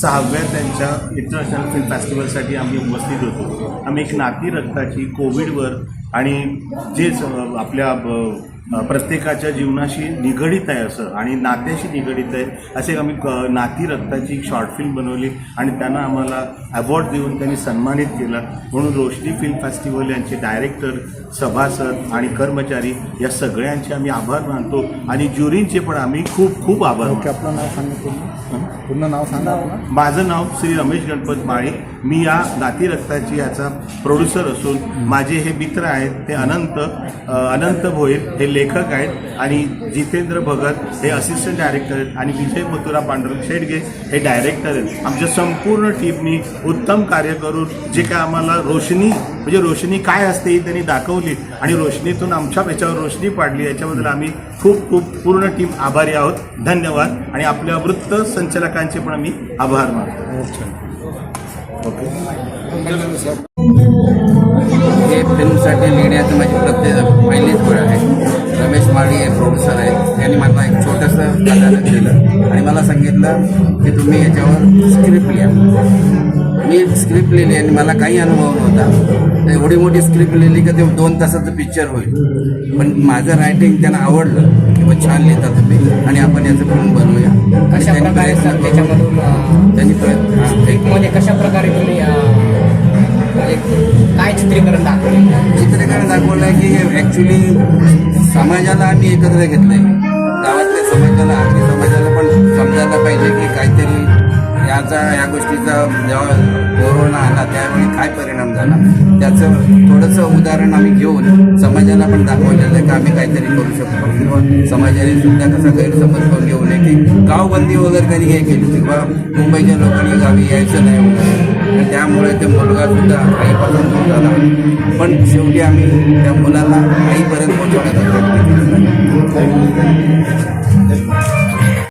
सहाव्या त्यांच्या international film फेस्टिवलसाठी आम्ही उपस्थित होतो. आम्ही एक नाती रक्ताची कोविडवर आणि जे आपल्या प्रत्येकाच्या जीवनाशी निगडीत आहे असं आणि नात्याशी निगडीत आहे असे आम्ही क- नाती रक्ताची एक शॉर्ट फिल्म बनवली आणि त्यांना आम्हाला अवॉर्ड देऊन त्यांनी सन्मानित केला. म्हणून रोशनी फिल्म फेस्टिवल यांचे डायरेक्टर सभासद आणि कर्मचारी या सगळ्यांचे आम्ही आभार मानतो आणि ज्युरींचे पण आम्ही खूप खूप आभार आपलं नाव सांगा पूर्ण नाव सांगा आपलं. माझं नाव श्री रमेश गणपत माळी. मी या नाती रक्ताची याचा प्रोड्युसर असून माझे हे मित्र आहेत ते अनंत अनंत भोईर हे लेखक आहेत आणि जितेंद्र भगत हे असिस्टंट डायरेक्टर आहेत आणि विजय मथुरा पांडुरंग शेडगे हे डायरेक्टर आहेत. आमच्या संपूर्ण टीमनी उत्तम कार्य करून जे काय आम्हाला रोशनी म्हणजे रोशनी काय असते ही त्यांनी दाखवली आणि रोशनीतून आमच्या याच्यावर रोशनी पाडली. याच्याबद्दल आम्ही खूप खूप पूर्ण टीम आभारी आहोत. धन्यवाद. आणि आपल्या वृत्त संचालकांचे पण आम्ही आभार मानतो. ओके. हे फिल्मसाठी लिहिण्याचं माझी प्रत्येक पहिलीच वेळ आहे. रमेश माळी हे प्रोड्युसर आहेत. त्यांनी मला एक छोटंसं कथानक दिलं. आणि मला सांगितलं की तुम्ही याच्यावर स्क्रिप्ट लिहा. मी स्क्रिप्ट लिहिली आणि मला काही अनुभव नव्हता. एवढी मोठी स्क्रिप्ट लिहिली का ते दोन तासाचं पिक्चर होईल. पण माझं रायटिंग त्यांना आवडलं की बा छान लिहिता तुम्ही आणि आपण याचं फिल्म बनवूया. आणि कशा त्यांनी प्रकारे प्रयत्न त्याच्यामधून त्यांनी प्रयत्न कशा प्रकारे तुम्ही म्हणजे काय चित्रीकरण दाखवले चित्रीकरण दाखवलं आहे की ॲक्च्युली समाजाला आम्ही एकत्र घेतलं आहे गावातल्या समाजाला आम्ही समाजाला पण समजायला पाहिजे की काहीतरी याचा या गोष्टीचा जेव्हा कोरोना आला त्यावेळी काय परिणाम झाला? त्याचं थोडंसं उदाहरण आम्ही घेऊन समाजाला पण दाखवलेलं आहे की आम्ही काहीतरी करू शकतो. किंवा समाजाने सुद्धा कसा गैरसमज करून घेऊ नये की गावबंदी वगैरे त्यांनी हे केली किंवा मुंबईच्या लोकांनी गावी यायचं नाही वगैरे. त्यामुळे ते मुलगा सुद्धा आईपासून दूर झाला. पण शेवटी आम्ही त्या मुलाला आईपर्यंत पोहोचवण्याचा प्रयत्न केला.